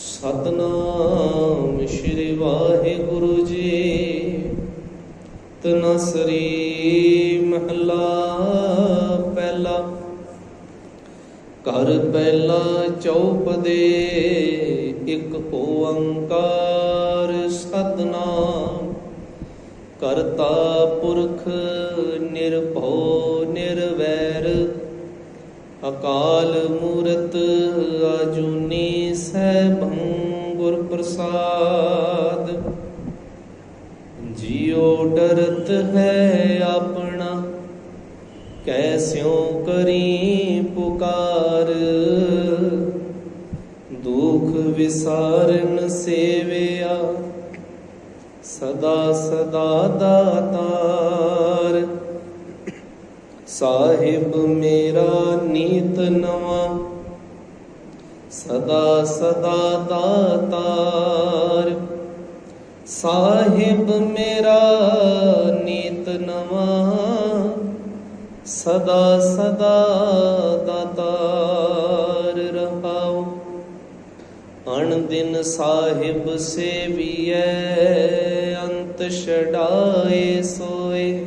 ਸਤਨਾਮ ਸ਼੍ਰੀ ਵਾਹਿਗੁਰੂ ਜੀ। ਤਨਸਰੀ ਮਹਲਾ ਪਹਿਲਾ। ਘਰ ਪਹਿਲਾ ਚੌਪ ਦੇ ਇੱਕ ਓੰਕਾਰ ਸਤਨਾਮ। ਕਰਤਾ ਪੁਰਖ ਨਿਰਭਉ ਨਿਰਵੈ ਅਕਾਲ ਮੂਰਤ ਅਜੂਨੀ ਸੈਭੰ ਗੁਰ ਪ੍ਰਸਾਦ। ਜਿਉ ਡਰਤ ਹੈ ਆਪਣਾ ਕੈਸਿਓ ਕਰੀ ਪੁਕਾਰ। ਦੁਖ ਵਿਸਾਰਨ ਸੇਵਿਆ, ਸਦਾ ਸਦਾ ਦਾਤਾ। ਸਾਹਿਬ ਮੇਰਾ ਨੀਤ ਨਵਾਂ, ਸਦਾ ਸਦਾ ਦਾਤਾਰ। ਸਾਹਿਬ ਮੇਰਾ ਨੀਤ ਨਵਾਂ, ਸਦਾ ਸਦਾ ਦਾਤਾਰ ਰਹਾਉ। ਅਣ ਦਿਨ ਸਾਹਿਬ ਸੇਵੀਐ, ਅੰਤ ਛਡਾਏ ਸੋਏ।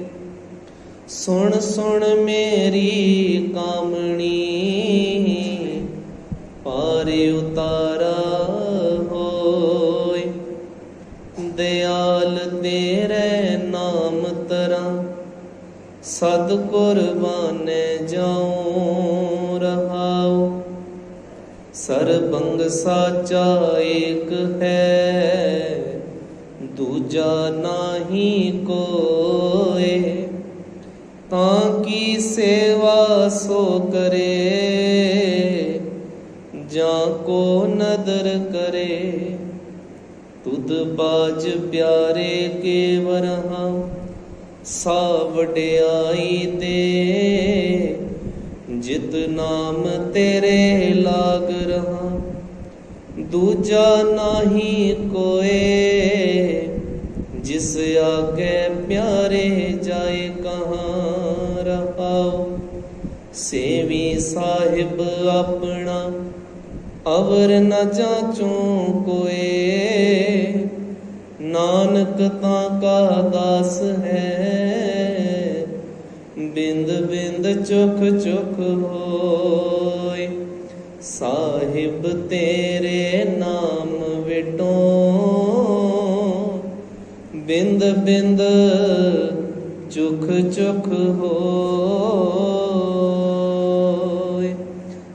ਸੁਣ ਸੁਣ ਮੇਰੀ ਕਾਮਣੀ ਪਾਰੇ ਉਤਾਰਾ ਹੋਏ। ਦਿਆਲ ਤੇਰੇ ਨਾਮ ਤਰਾ ਸਦ ਕੁਰਬਾਨੇ ਜਾਉ ਰਹਾਉ। ਸਰਬੰਗ ਸਾਚਾ ਏਕ ਹੈ, ਦੂਜਾ ਨਾਹੀ ਕੋਏ ਤਾਂ ਕੀ ਸੇਵਾ ਸੋ ਕਰੇ? ਜਾਂ ਕੋ ਨਦਰ ਕਰੇ? ਤੁਧ ਬਾਜ ਪਿਆਰੇ ਕੇ ਵਰਹਾ ਸਾ ਵਡਿਆਈ ਦੇ ਜਿਤ ਨਾਮ ਤੇਰੇ ਲਾਗ ਰਹਾ, ਦੂਜਾ ਨਾਹੀ ਕੋਏ। ਸੇਵੀ ਸਾਹਿਬ ਆਪਣਾ ਅਵਰ ਨ ਜਾਚੂ ਕੋਏ। ਨਾਨਕ ਤਾਂ ਕਾ ਦਾਸ ਹੈ। ਬਿੰਦ ਬਿੰਦ ਚੁਖ ਚੁਖ ਹੋਏ। ਸਾਹਿਬ ਤੇਰੇ ਨਾਮ ਵਿਟੋ। ਬਿੰਦ ਬਿੰਦ ਚੁਖ ਚੁਖ ਹੋਏ।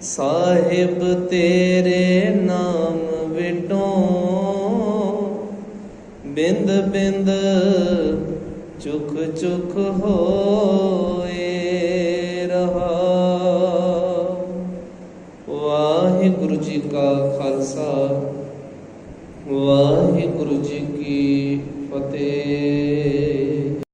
ਸਾਹਿਬ ਤੇਰੇ ਨਾਮ ਵਿਟੋ ਬਿੰਦ ਬਿੰਦ ਚੁਖ ਚੁਖ ਹੋਏ ਰਹਾ। ਵਾਹਿਗੁਰੂ ਜੀ ਕਾ ਖਾਲਸਾ, ਵਾਹਿਗੁਰੂ ਜੀ ਕੀ ਫਤਿਹ।